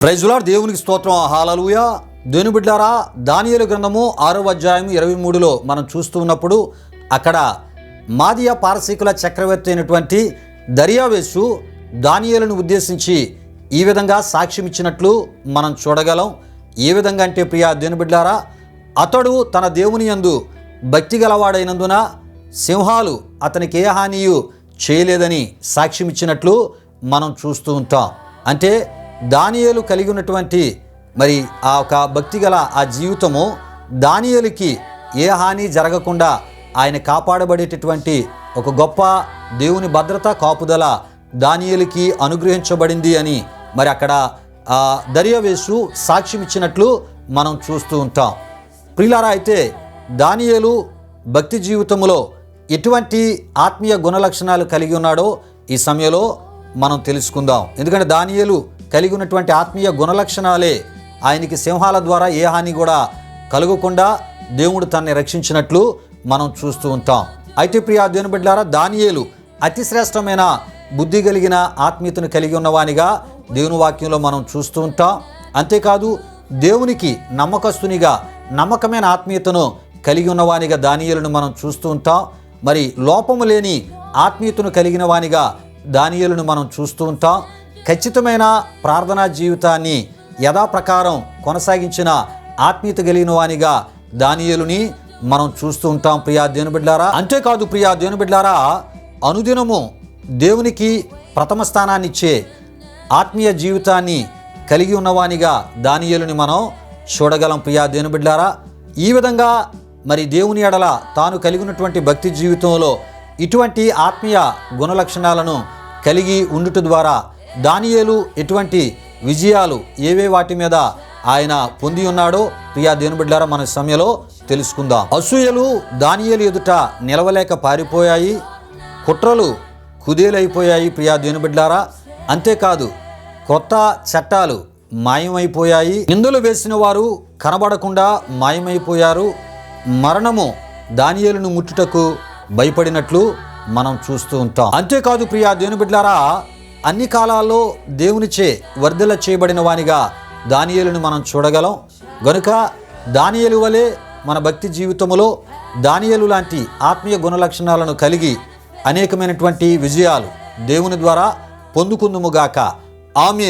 ప్రైజులార్ దేవునికి స్తోత్రం. హాలలుయ దేని బిడ్డారా దానియలు గ్రంథము ఆరో అధ్యాయం ఇరవై మూడులో మనం చూస్తూ ఉన్నప్పుడు అక్కడ మాదియా పారసీకుల చక్రవర్తి అయినటువంటి దర్యావేసు దానియలను ఉద్దేశించి ఈ విధంగా సాక్ష్యం ఇచ్చినట్లు మనం చూడగలం. ఏ విధంగా అంటే ప్రియా దేని బిడ్డారా అతడు తన దేవుని యందు భక్తి గలవాడైనందున సింహాలు అతనికి ఏ హానియు చేయలేదని సాక్ష్యం ఇచ్చినట్లు మనం చూస్తూ ఉంటాం. అంటే దానియేలు కలిగి ఉన్నటువంటి మరి ఆ ఒక భక్తి గల ఆ జీవితము దానియేలుకి ఏ హాని జరగకుండా ఆయన కాపాడబడేటటువంటి ఒక గొప్ప దేవుని భద్రత కాపుదల దానియలకి అనుగ్రహించబడింది అని మరి అక్కడ దర్యావేసు సాక్ష్యం ఇచ్చినట్లు మనం చూస్తూ ఉంటాం. ప్రిలారా అయితే దానియలు భక్తి జీవితంలో ఎటువంటి ఆత్మీయ గుణలక్షణాలు కలిగి ఉన్నాడో ఈ సమయంలో మనం తెలుసుకుందాం. ఎందుకంటే దానియలు కలిగి ఉన్నటువంటి ఆత్మీయ గుణలక్షణాలే ఆయనకి సింహాల ద్వారా ఏ హాని కూడా కలగకుండా దేవుడు తనని రక్షించినట్లు మనం చూస్తూ ఉంటాం. అయితే ప్రియా దేవుని బిడ్డారా దానియేలు అతి శ్రేష్టమైన బుద్ధి కలిగిన ఆత్మీయతను కలిగి ఉన్నవానిగా దేవుని వాక్యంలో మనం చూస్తూ ఉంటాం. అంతేకాదు దేవునికి నమ్మకస్తునిగా నమ్మకమైన ఆత్మీయతను కలిగి ఉన్నవానిగా దానియలను మనం చూస్తూ ఉంటాం. మరి లోపము లేని ఆత్మీయతను కలిగిన వానిగా దానియలను మనం చూస్తూ ఉంటాం. ఖచ్చితమైన ప్రార్థనా జీవితాన్ని యథాప్రకారం కొనసాగించిన ఆత్మీయత కలిగిన వానిగా దానియేలుని మనం చూస్తూ ఉంటాం ప్రియా దేవుని బిడ్డారా అంతేకాదు ప్రియా దేవుని బిడ్డారా అనుదినము దేవునికి ప్రథమ స్థానాన్నిచ్చే ఆత్మీయ జీవితాన్ని కలిగి ఉన్నవానిగా దానియలుని మనం చూడగలం ప్రియా దేవుని బిడ్డారా ఈ విధంగా మరి దేవుని ఎడల తాను కలిగి ఉన్నటువంటి భక్తి జీవితంలో ఇటువంటి ఆత్మీయ గుణలక్షణాలను కలిగి ఉండుట ద్వారా దానియేలు ఎటువంటి విజయాలు ఏవే వాటి మీద ఆయన పొంది ఉన్నాడో ప్రియా దేవుని బిడ్డారా మన సమయంలో తెలుసుకుందాం. అసూయలు దానియేలు ఎదుట నిలవలేక పారిపోయాయి. కుట్రలు కుదేలైపోయాయి ప్రియా దేవుని బిడ్డారా అంతేకాదు కొత్త చట్టాలు మాయమైపోయాయి. నిందలు వేసిన వారు కనబడకుండా మాయమైపోయారు. మరణము దానియేలును ముట్టుటకు భయపడినట్లు మనం చూస్తూ ఉంటాం. అంతేకాదు ప్రియా దేవుని బిడ్డారా అన్ని కాలాల్లో దేవునిచే వర్ధల చేయబడిన వానిగా దానియలను మనం చూడగలం. గనుక దానియలు వలె మన భక్తి జీవితంలో దానియలు లాంటి ఆత్మీయ గుణలక్షణాలను కలిగి అనేకమైనటువంటి విజయాలు దేవుని ద్వారా పొందుకుందుముగాక ఆమె